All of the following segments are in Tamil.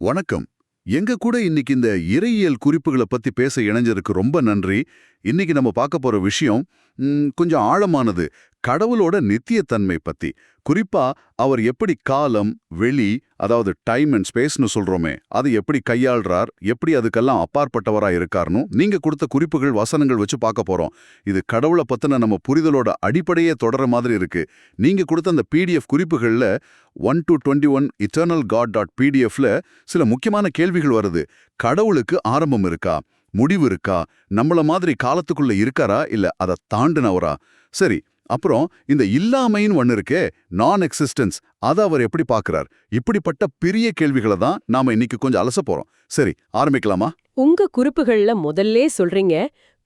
வணக்கம். எங்க கூட இன்னைக்கு இந்த இறையியல் குறிப்புகளை பத்தி பேச இணைஞ்சதுக்கு ரொம்ப நன்றி. இன்னைக்கு நம்ம பார்க்க போற விஷயம் கொஞ்சம் ஆழமானது. கடவுளோட நித்தியத்தன்மை பத்தி. குறிப்பா அவர் எப்படி காலம் வெளி அதாவது டைம் அண்ட் ஸ்பேஸ்னு சொல்றோமே அதை எப்படி கையாள்றார் எப்படி அதுக்கெல்லாம் அப்பாற்பட்டவரா இருக்காருன்னு நீங்க கொடுத்த குறிப்புகள் வசனங்கள் வச்சு பார்க்க போறோம். இது கடவுளை பத்தின நம்ம புரிதலோட அடிப்படையே தொடர மாதிரி இருக்கு. நீங்க கொடுத்த அந்த PDF குறிப்புகள்ல one two twenty one eternal god dot பிடிஎஃப்ல சில முக்கியமான கேள்விகள் வருது. கடவுளுக்கு ஆரம்பம் இருக்கா? முடிவு இருக்கா நம்மள மாதிரி காலத்துக்குள்ள இருக்காரா? இல்ல அதை தாண்டினவரா? சரி அப்புறம் இந்த இல்லாமைன்னு ஒன்னு இருக்கே நான் எக்ஸிஸ்டன்ஸ் அதை அவர் எப்படி பார்க்கறார் இப்படிப்பட்ட பெரிய கேள்விகளை தான் நாம இன்னைக்கு கொஞ்சம் அலச போறோம். சரி ஆரம்பிக்கலாமா? உங்க குறிப்புகள்ல முதல்லே சொல்றீங்க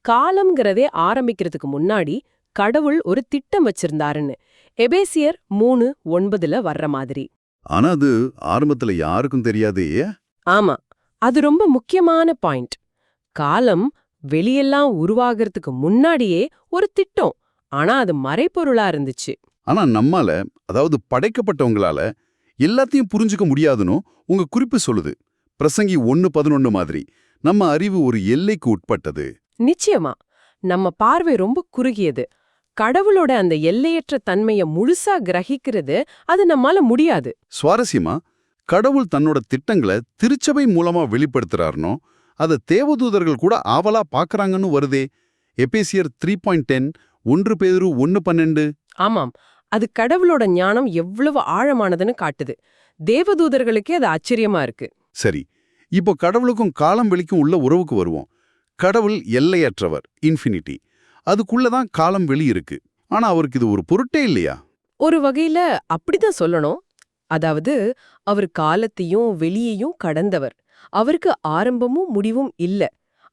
காலம்ங்கிறதே ஆரம்பிக்கிறதுக்கு முன்னாடி கடவுள் ஒரு திட்டம் வச்சிருந்தாருன்னு. எபேசியர் மூணு ஒன்பதுல வர்ற மாதிரி. ஆனா அது ஆரம்பத்துல யாருக்கும் தெரியாதே. ஆமா அது ரொம்ப முக்கியமான பாயிண்ட். காலம் வெளியெல்லாம் உருவாகிறதுக்கு முன்னாடியே ஒரு திட்டம். ஆனா அது மறைப்பொருளா இருந்துச்சு. ஆனா நம்மால அதாவது படைக்கப்பட்டவங்களால எல்லாத்தையும் புரிஞ்சுக்க முடியாதுன்னு உங்க குறிப்பு சொல்லுது. பிரசங்கி ஒன்னு பதினொன்னு மாதிரி. நம்ம அறிவு ஒரு எல்லைக்கு உட்பட்டது. நிச்சயமா. நம்ம பார்வை ரொம்ப குறுகியது. கடவுளோட அந்த எல்லையற்ற தன்மைய முழுசா கிரகிக்கிறது அது நம்மால முடியாது. சுவாரஸ்யமா? கடவுள் தன்னோட திட்டங்களை திருச்சபை மூலமா வெளிப்படுத்துறாருனோ அதை தேவதூதர்கள் கூட ஆவலா பார்க்கறாங்கன்னு வருதே. எபேசியர் த்ரீ பாயிண்ட் டென் ஒன்று பேரு ஒன்னு பன்னெண்டு. ஆமாம். அது கடவுளோட ஞானம் எவ்வளவு ஆழமானதுன்னு காட்டுது. தேவதூதர்களுக்கே அது ஆச்சரியமா இருக்கு. சரி இப்போ கடவுளுக்கும் காலம் வெளிக்கும் உள்ள உறவுக்கு வருவோம். கடவுள் எல்லையற்றவர் இன்ஃபினிட்டி அதுக்குள்ளதான் காலம் வெளி இருக்கு. ஆனா அவருக்கு இது ஒரு பொருட்டே இல்லையா? ஒரு வகையில அப்படிதான் சொல்லணும். அதாவது அவர் காலத்தையும் வெளியையும் கடந்தவர். அவருக்கு ஆரம்பமும் முடிவும் இல்ல.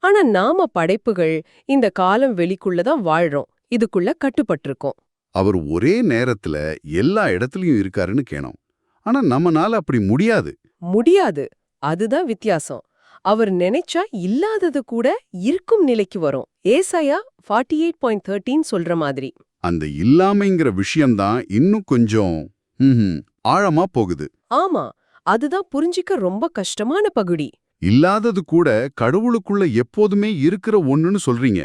ஆனா நாம படைப்புகள் இந்த காலம் வெளிக்குள்ளதான் வாழ்றோம். இதுக்குள்ள கட்டுப்பட்டிருக்கோம். அவர் ஒரே நேரத்துல எல்லா இடத்துலயும் இருக்காருன்னு கேணோம். ஆனா நம்மனால அப்படி முடியாது. முடியாது. அதுதான் வித்தியாசம். அவர் நினைச்சா இல்லாதது கூட இருக்கும் நிலைக்கு வரும். ஏசாயா ஃபார்ட்டி எயிட் பாயிண்ட் தேர்ட்டின் சொல்ற மாதிரி. அந்த இல்லாமைங்கிற விஷயம்தான் இன்னும் கொஞ்சம் ஆழமா போகுது. ஆமா. அதுதான் புரிஞ்சிக்க ரொம்ப கஷ்டமான பகுடி இல்லாதது கூட கடவுளுக்குள்ள எப்போதுமே இருக்கிற ஒண்ணுன்னு சொல்றீங்க.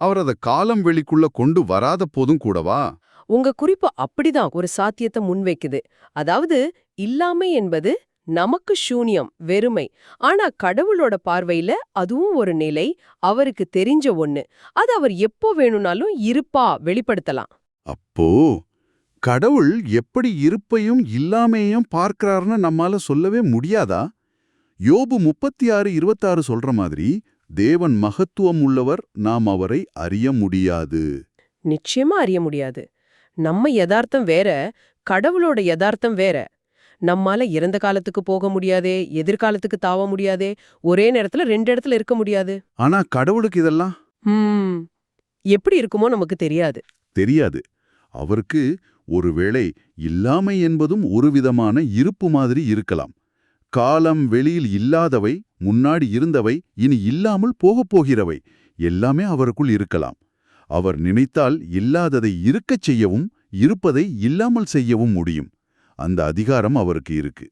அவர் அத காலம் வெளிக்குள்ள கொண்டு வராத போதும் கூடவா? உங்க குறிப்பு அப்படிதான் ஒரு சாத்தியத்தை முன்வைக்குது அதாவது இல்லாமை என்பது நமக்கு சூனியம் வெறுமை. ஆனா கடவுளோட பார்வையில அதுவும் ஒரு நிலை அவருக்கு தெரிஞ்ச ஒண்ணு. அது அவர் எப்போ வேணும்னாலும் இருப்பா வெளிப்படுத்தலாம். அப்போ கடவுள் எப்படி இருப்பையும் இல்லாமையும் பார்க்கறாருன்னு நம்மால சொல்லவே முடியாதா? யோபு முப்பத்தி ஆறு இருபத்தாறு சொல்ற மாதிரி தேவன் மகத்துவம் உள்ளவர் நாம் அவரை அறிய முடியாது. நிச்சயமா அறிய முடியாது. நம்ம யதார்த்தம் வேற கடவுளோட யதார்த்தம் வேற. நம்மால இறந்த காலத்துக்கு போக முடியாதே எதிர்காலத்துக்கு தாவ முடியாதே ஒரே நேரத்துல ரெண்டு இடத்துல இருக்க முடியாது. ஆனா கடவுளுக்கு இதெல்லாம்? எப்படி இருக்குமோ நமக்கு தெரியாது. தெரியாது. அவருக்கு ஒருவேளை இல்லாமை என்பதும் ஒரு விதமான இருப்பு மாதிரி இருக்கலாம். காலம் வெளியில் இல்லாதவை முன்னாடி இருந்தவை இனி இல்லாமல் போகப் போகிறவை எல்லாமே அவருக்குள் இருக்கலாம். அவர் நினைத்தால் இல்லாததை இருக்கச் செய்யவும் இருப்பதை இல்லாமல் செய்யவும் முடியும். அந்த அதிகாரம் அவருக்கு இருக்கு.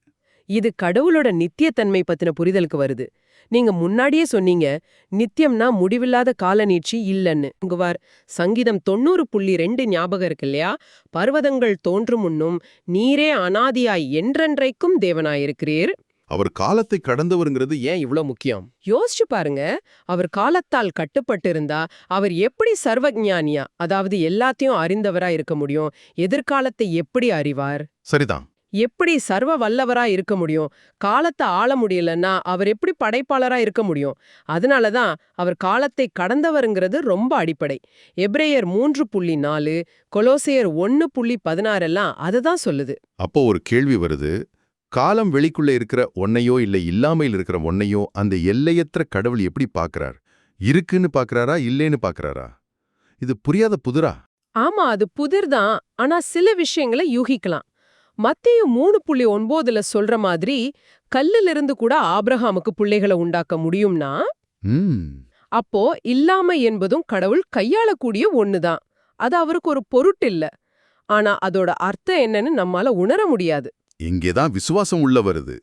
இது கடவுளோட நித்தியத்தன்மை பத்தின புரிதலுக்கு வருது. நீங்க முன்னாடியே சொன்னீங்க நித்தியம்னா முடிவில்லாத கால நீட்சி இல்லன்னு. இங்குவார் சங்கீதம் தொண்ணூறு புள்ளி ரெண்டு ஞாபகம் இருக்கு இல்லையா? பர்வதங்கள் தோன்றும் முன்னும் நீரே அனாதியாய் என்றென்றைக்கும் தேவனாயிருக்கிறீர். அவர் காலத்தை கடந்தவருங்கிறது ஏன் இவ்ளோ முக்கியம்? யோசிச்சு பாருங்க அவர் காலத்தால் கட்டுப்பட்டு இருந்தா அவர் எப்படி சர்வஞானியா அதாவது எல்லாத்தையும் அறிந்தவரா இருக்க முடியும்? எதிர்காலத்தை எப்படி அறிவார்? சரிதான். எப்படி சர்வ வல்லவரா இருக்க முடியும்? காலத்தை ஆள முடியலன்னா அவர் எப்படி படைப்பாளரா இருக்க முடியும்? அதனால தான் அவர் காலத்தை கடந்தவருங்கிறது ரொம்ப அடிப்படை. எப்ரேயர் மூன்று புள்ளி நாலு கொலோசையர் ஒன்னு புள்ளி பதினாறெல்லாம் அதை தான் சொல்லுது. அப்போ ஒரு கேள்வி வருது. காலம் வெளிக்குள்ள இருக்கிற ஒன்னையோ இல்ல இல்லாமையில் இருக்கிற ஒன்னையோ அந்த எல்லையற்ற கடவுள் எப்படி பார்க்கறார்? இருக்குன்னு பார்க்கறாரா? இல்லேன்னு பார்க்கறாரா? இது புரியாத புதிரா? ஆமா அது புதிர்தான். ஆனா சில விஷயங்களை யூகிக்கலாம். மத்தேயு மூணு புள்ளி ஒன்பதுல சொல்ற மாதிரி கல்லிலிருந்து கூட ஆபிரகாமுக்கு பிள்ளைகளை உண்டாக்க முடியும்னா? அப்போ இல்லாமை என்பதும் கடவுள் கையாளக்கூடிய ஒண்ணுதான். அது அவருக்கு ஒரு பொருட்டில்ல. ஆனா அதோட அர்த்தம் என்னன்னு நம்மால உணர முடியாது. இங்கேதான் விசுவாசம் உள்ள வருது.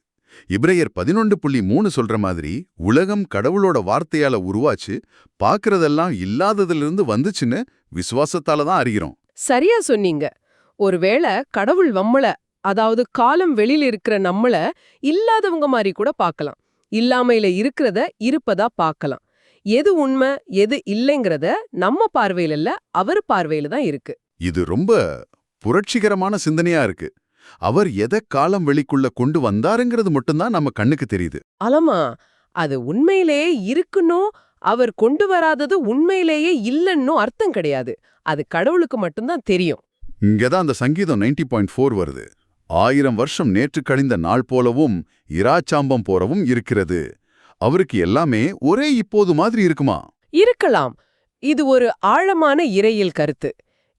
இப்ரேயர் பதினொன்று புள்ளி மூணு சொல்ற மாதிரி உலகம் கடவுளோட வார்த்தையால உருவாச்சு பார்க்கறதெல்லாம் இல்லாததிலிருந்து வந்துச்சுன்னு விசுவாசத்தால தான் அறிகிறோம். சரியா சொன்னீங்க. ஒருவேளை கடவுள் நம்மள அதாவது காலம் வெளியில இருக்கிற நம்மள இல்லாதவங்க மாதிரி கூட பார்க்கலாம். இல்லாமையில இருக்கிறத இருப்பதா பார்க்கலாம். எது உண்மை எது இல்லைங்கிறத நம்ம பார்வையில இல்ல அவர் பார்வையில தான் இருக்கு. இது ரொம்ப புரட்சிகரமான சிந்தனையா இருக்கு. அவர் எதை காலம் வெளிக்குள்ள கொண்டு வந்தாருங்கிறது மட்டும்தான் நம்ம கண்ணுக்கு தெரியுது. அலமா அது உண்மையிலேயே இருக்குன்னும் அவர் கொண்டு வராதது உண்மையிலேயே இல்லன்னும் அர்த்தம் கிடையாது. அது கடவுளுக்கு மட்டும்தான் தெரியும். இங்கதான் அந்த சங்கீதம் 90.4 பாயிண்ட் ஃபோர் வருது. ஆயிரம் வருஷம் நேற்று கழிந்த நாள் போலவும் இராச்சாம்பம் போலவும் இருக்கிறது. அவருக்கு எல்லாமே ஒரே இப்போது மாதிரி இருக்குமா? இருக்கலாம். இது ஒரு ஆழமான இறையியல் கருத்து.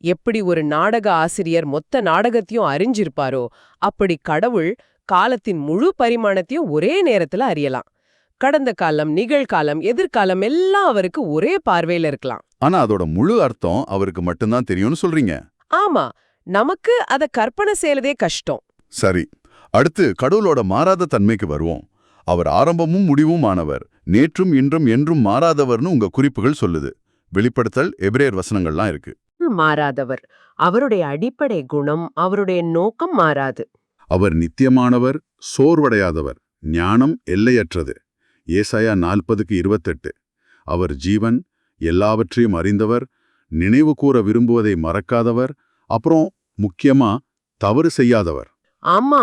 எப்படி ஒரு நாடக ஆசிரியர் மொத்த நாடகத்தையும் அறிஞ்சிருப்பாரோ அப்படி கடவுள் காலத்தின் முழு பரிமாணத்தையும் ஒரே நேரத்துல அறியலாம். கடந்த காலம் நிகழ்காலம் எதிர்காலம் எல்லாம் அவருக்கு ஒரே பார்வையில இருக்கலாம். ஆனா அதோட முழு அர்த்தம் அவருக்கு மட்டும்தான் தெரியும்னு சொல்றீங்க. ஆமா. நமக்கு அத கற்பனை செய்யறதே கஷ்டம். சரி. அடுத்து கடவுளோட மாறாத தன்மைக்கு வருவோம். அவர் ஆரம்பமும் முடிவும் ஆனவர். நேற்றும் இன்றும் என்றும் மாறாதவர்னு உங்க குறிப்புகள் சொல்லுது. வெளிப்படுத்தல் எபிரேயர் வசனங்கள்லாம் இருக்கு. மாறாதவர். அவருடைய அடிப்படை குணம் அவருடைய நோக்கம் மாறாது. அவர் நித்தியமானவர் சோர்வடையாதவர் ஞானம் எல்லையற்றது. ஏசாயா நாற்பதுக்கு இருபத்தெட்டு. அவர் ஜீவன் எல்லாவற்றையும் அறிந்தவர் நினைவு கூற விரும்புவதை மறக்காதவர் அப்புறம் முக்கியமா தவறு செய்யாதவர். ஆமா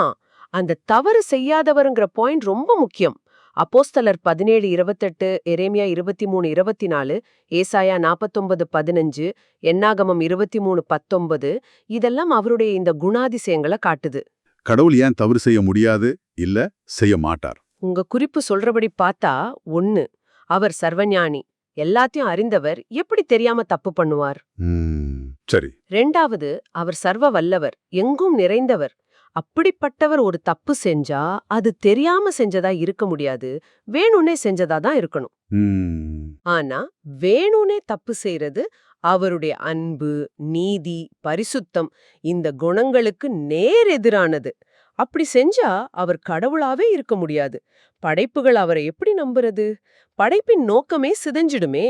அந்த தவறு செய்யாதவருங்கிற பாயிண்ட் ரொம்ப முக்கியம். அப்போஸ்தலர் பதினேழு இருபத்தெட்டு எரேமியா இருபத்தி மூணு இருபத்தி நாலு ஏசாயா நாப்பத்தொன்பது பதினஞ்சு எண்ணாகமம் இருபத்தி மூணு பத்தொன்பது இதெல்லாம் அவருடைய இந்த குணாதிசயங்களை காட்டுது. கடவுள் ஏன் தவறு செய்ய முடியாது? இல்ல செய்ய மாட்டார். உங்க குறிப்பு சொல்றபடி பார்த்தா ஒன்னு அவர் சர்வஞானி. எல்லாத்தையும் அறிந்தவர் எப்படி தெரியாம தப்பு பண்ணுவார்? ம், சரி. ரெண்டாவது அவர் சர்வ வல்லவர் எங்கும் நிறைந்தவர். அப்படிப்பட்டவர் ஒரு தப்பு செஞ்சா அது தெரியாம செஞ்சதா இருக்க முடியாது. வேணும்னே செஞ்சதா தான் இருக்கணும். ஆனா வேணும்னே தப்பு செய்யறது அவருடைய அன்பு நீதி பரிசுத்தம் இந்த குணங்களுக்கு நேர் எதிரானது. அப்படி செஞ்சா அவர் கடவுளாவே இருக்க முடியாது. படைப்புகள் அவரை எப்படி நம்புறது? படைப்பின் நோக்கமே சிதைஞ்சிடுமே.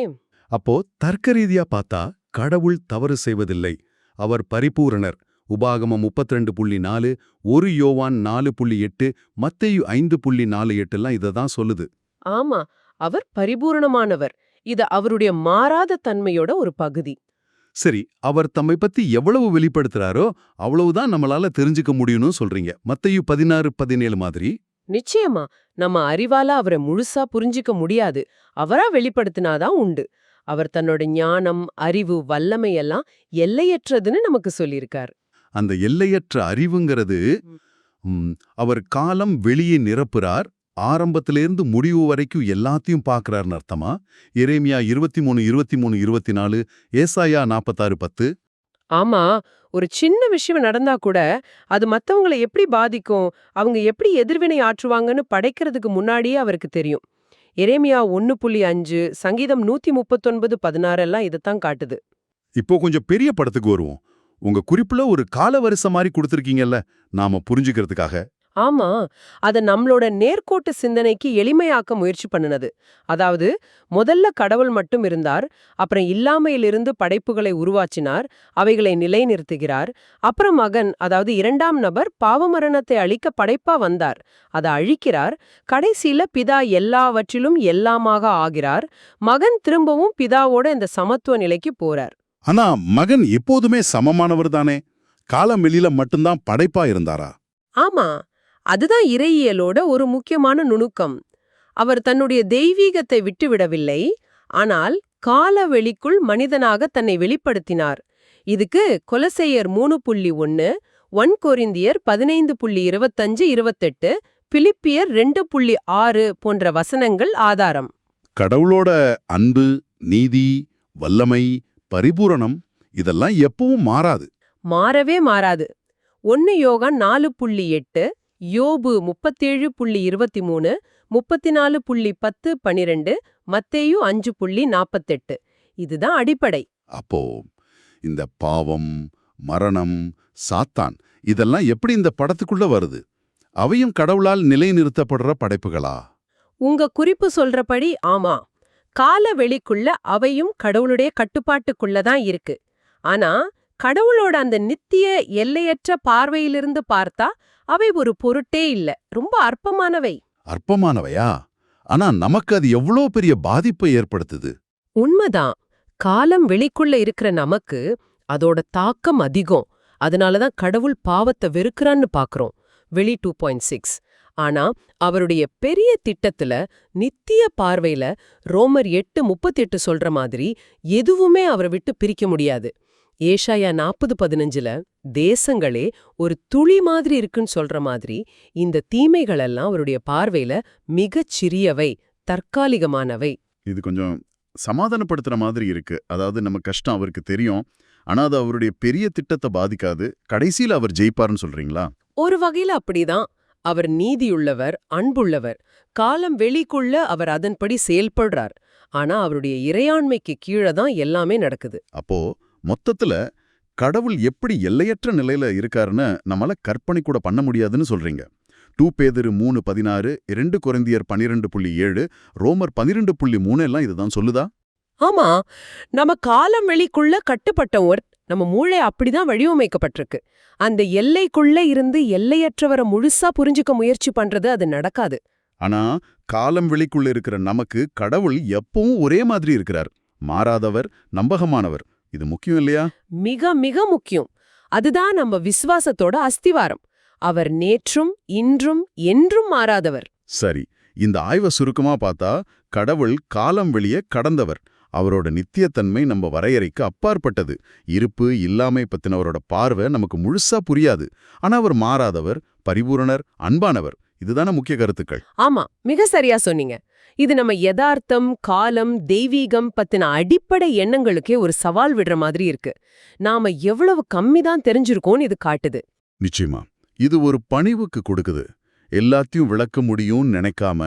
அப்போ தர்க்க ரீதியா பார்த்தா கடவுள் தவறு செய்வதில்லை. அவர் பரிபூரணர். உபாகமம் முப்பத்தி ரெண்டு புள்ளி நாலு ஒரு யோவான் நாலு புள்ளி எட்டு மத்தேயு ஐந்து புள்ளி நாலு எட்டுலாம் இதை தான் சொல்லுது. ஆமா அவர் பரிபூரணமானவர். இது அவருடைய மாறாத தன்மையோட ஒரு பகுதி. சரி அவர் தம்மை பத்தி எவ்வளவு வெளிப்படுத்துறாரோ அவ்வளவுதான் நம்மளால தெரிஞ்சுக்க முடியும்னு சொல்றீங்க. மத்தேயு பதினாறு பதினேழு மாதிரி? நிச்சயமா நம்ம அறிவால அவரை முழுசா புரிஞ்சிக்க முடியாது. அவரா வெளிப்படுத்தினாதான் உண்டு. அவர் தன்னோட ஞானம் அறிவு வல்லமை எல்லாம் எல்லையற்றதுன்னு நமக்கு சொல்லியிருக்கார். அந்த எல்லையற்ற அறிவுங்கிறது அவர் காலம் வெளியே நிரப்புறார். ஆரம்பத்திலேருந்து முடிவு வரைக்கும் எல்லாத்தையும் பார்க்கறாருன்னு அர்த்தமா? எரேமியா இருபத்தி மூணு இருபத்தி மூணு இருபத்தி நாலு ஏசாயா நாற்பத்தாறு பத்து. ஆமா ஒரு சின்ன விஷயம் நடந்தா கூட அது மத்தவங்களை எப்படி பாதிக்கும் அவங்க எப்படி எதிர்வினை ஆற்றுவாங்கன்னு படைக்கிறதுக்கு முன்னாடியே அவருக்கு தெரியும். எரேமியா ஒன்னு புள்ளி அஞ்சு சங்கீதம் நூத்தி முப்பத்தொன்பது பதினாறு எல்லாம் இதைத்தான் காட்டுது. இப்போ கொஞ்சம் பெரிய படத்துக்கு வருவோம். உங்க குறிப்புல ஒரு காலவரிசை மாதிரி கொடுத்திருக்கீங்கல்ல நாம புரிஞ்சுக்கிறதுக்காக. ஆமா அத நம்மளோட நேர்கோட்டு சிந்தனைக்கு எளிமையாக்க முயற்சி பண்ணுனது. அதாவது முதல்ல கடவுள் மட்டும் இருந்தார் அப்புறம் இல்லாமையிலிருந்து படைப்புகளை உருவாச்சினார் அவைகளை நிலைநிறுத்துகிறார் அப்புறம் மகன் அதாவது இரண்டாம் நபர் பாவமரணத்தை அழிக்க படைப்பா வந்தார். அதை அழிக்கிறார் கடைசியில பிதா எல்லாவற்றிலும் எல்லாமாக ஆகிறார் மகன் திரும்பவும் பிதாவோட இந்த சமத்துவ நிலைக்கு போறார். ஆனா மகன் எப்போதுமே சமமானவர் தானே? காலம் வெளியில மட்டும்தான் படைப்பா இருந்தாரா? ஆமா அதுதான் இறையியலோட ஒரு முக்கியமான நுணுக்கம். அவர் தன்னுடைய தெய்வீகத்தை விட்டுவிடவில்லை ஆனால் காலவெளிக்குள் மனிதனாக தன்னை வெளிப்படுத்தினார். இதுக்கு கொலசையர் மூணு புள்ளி ஒன்னு ஒன் கொரிந்தியர் பதினைந்து புள்ளி இருபத்தஞ்சு இருபத்தெட்டு பிலிப்பியர் ரெண்டு புள்ளி ஆறு போன்ற வசனங்கள் ஆதாரம். கடவுளோட அன்பு நீதி வல்லமை பரிபூரணம் இதெல்லாம் எப்பவும் மாறாது. மாறவே மாறாது. ஒன்னு யோகான் நாலு புள்ளி எட்டு யோபு முப்பத்தேழு புள்ளி இருபத்தி மூணு முப்பத்தி நாலு புள்ளி பத்து பனிரெண்டு மத்தேயு அஞ்சு புள்ளி நாப்பத்தெட்டு. இதுதான் அடிப்படை. அப்போ இந்த பாவம் மரணம் சாத்தான் இதெல்லாம் எப்படி இந்த படத்துக்குள்ள வருது? அவையும் கடவுளால் நிலைநிறுத்தப்படுற படைப்புகளா? உங்க குறிப்பு சொல்றபடி ஆமா. கால வெளிக்குள்ள அவையும் கடவுளுடைய கட்டுப்பாட்டுக்குள்ள தான் இருக்கு. ஆனா கடவுளோட அந்த நித்திய எல்லையற்ற பார்வையிலிருந்து பார்த்தா அவை ஒரு பொருட்டே இல்ல. ரொம்ப அற்பமானவை. அற்பமானவையா? ஆனா நமக்கு அது எவ்வளோ பெரிய பாதிப்பை ஏற்படுத்துது? உண்மைதான். காலம் வெளிக்குள்ள இருக்கிற நமக்கு அதோட தாக்கம் அதிகம். அதனாலதான் கடவுள் பாவத்தை வெறுக்கிறான்னு பாக்குறோம். வெளி டூ பாயிண்ட் சிக்ஸ். ஆனா அவருடைய பெரிய திட்டத்துல நித்திய பார்வையில ரோமர் எட்டு முப்பத்தெட்டு சொல்ற மாதிரி எதுவுமே அவரை விட்டு பிரிக்க முடியாது. ஏஷாயா நாற்பது பதினஞ்சுல தேசங்களே ஒரு துளி மாதிரி இருக்குன்னு சொல்ற மாதிரி இந்த தீமைகளெல்லாம் அவருடைய பார்வையில மிகச் சிறியவை தற்காலிகமானவை. இது கொஞ்சம் சமாதானப்படுத்துற மாதிரி இருக்கு. அதாவது நம்ம கஷ்டம் அவருக்கு தெரியும். ஆனா அது அவருடைய பெரிய திட்டத்தை பாதிக்காது. கடைசியில அவர் ஜெயிப்பாருன்னு சொல்றீங்களா? ஒரு வகையில அப்படிதான். அவர் நீதியுள்ளவர் அன்புள்ளவர். காலம் வெளிக்குள்ள அவர் அதன்படி செயல்படுறார். ஆனா அவருடைய இறையாண்மைக்கு கீழே தான் எல்லாமே நடக்குது. அப்போ மொத்தத்துல கடவுள் எப்படி எல்லையற்ற நிலையில இருக்காருன்னு நம்மளால கற்பனை கூட பண்ண முடியாதுன்னு சொல்றீங்க. டூ பேதிரு மூணு பதினாறு இரண்டு குறைந்தியர் பன்னிரெண்டு புள்ளி ஏழு ரோமர் பன்னிரெண்டு புள்ளி மூணு எல்லாம் இதுதான் சொல்லுதா? ஆமா நம்ம காலம் வெளிக்குள்ள கட்டுப்பட்டவர் நம்ம மூளை அப்படிதான் வடிவமைக்கப்பட்டிருக்கு. அந்த எல்லைக்குள்ள இருந்து எல்லையற்றவரை முழுசா புரிஞ்சுக்க முயற்சி பண்றது அது நடக்காது. ஆனா காலம் வெளிக்குள்ள இருக்கிற நமக்கு கடவுள் எப்பவும் ஒரே மாதிரி இருக்கிறார். மாறாதவர் நம்பகமானவர். இது முக்கியம் இல்லையா? மிக மிக முக்கியம். அதுதான் நம்ம விசுவாசத்தோட அஸ்திவாரம். அவர் நேற்றும் இன்றும் என்றும் மாறாதவர். சரி இந்த ஆய்வை சுருக்கமா பார்த்தா கடவுள் காலம் வெளியே கடந்தவர். அவரோட நித்தியத்தன்மை நம்ம வரையறைக்கு அப்பாற்பட்டது. இருப்பு இல்லாமை பத்தினவரோட பார்வை நமக்கு முழுசா புரியாது. ஆனா அவர் மாறாதவர் பரிபூரணர் அன்பானவர். இதுதானே முக்கிய கருத்துக்கள். ஆமா மிக சரியா சொன்னீங்க. இது நம்ம யதார்த்தம் காலம் தெய்வீகம் பத்தின அடிப்படை எண்ணங்களுக்கே ஒரு சவால் விடுற மாதிரி இருக்கு. நாம எவ்வளவு கம்மி தான் தெரிஞ்சிருக்கோம்னு இது காட்டுது. நிச்சயமா. இது ஒரு பணிவுக்கு கொடுக்குது. எல்லாத்தையும் விளக்க முடியும்னு நினைக்காம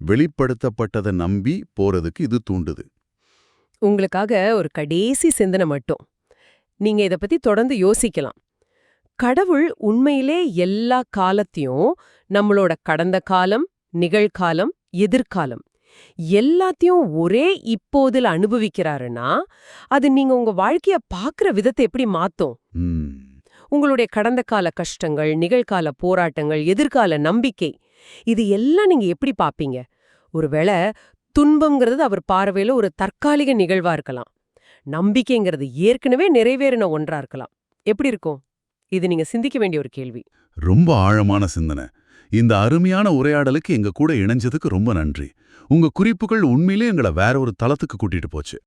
வெளிப்படுத்தப்பட்டதை நம்பி போறதுக்கு இது தூண்டுது. உங்களுக்காக ஒரு கடைசி சிந்தனை மட்டும். நீங்க இத பத்தி தொடர்ந்து யோசிக்கலாம். கடவுள் உண்மையிலே எல்லா காலத்தையும் நம்மளோட கடந்த காலம் நிகழ்காலம் எதிர்காலம் எல்லாத்தையும் ஒரே இப்போதில் அனுபவிக்கிறாருன்னா அது நீங்க உங்க வாழ்க்கைய பாக்குற விதத்தை எப்படி மாத்தும்? உங்களுடைய கடந்த கால கஷ்டங்கள் நிகழ்கால போராட்டங்கள் எதிர்கால நம்பிக்கை இது எல்லாம் நீங்க எப்படி பாப்பீங்க? ஒருவேளை துன்பம்ங்கிறது அவர் பார்வையில ஒரு தற்காலிக நிகழ்வா இருக்கலாம். நம்பிக்கைங்கிறது ஏற்கனவே நிறைவேறின ஒன்றா இருக்கலாம். எப்படி இருக்கும்? இது நீங்க சிந்திக்க வேண்டிய ஒரு கேள்வி. ரொம்ப ஆழமான சிந்தனை. இந்த அருமையான உரையாடலுக்கு எங்க கூட இணைஞ்சதுக்கு ரொம்ப நன்றி. உங்க குறிப்புகள் உண்மையிலே எங்களை வேற ஒரு தளத்துக்கு கூட்டிட்டு போச்சு.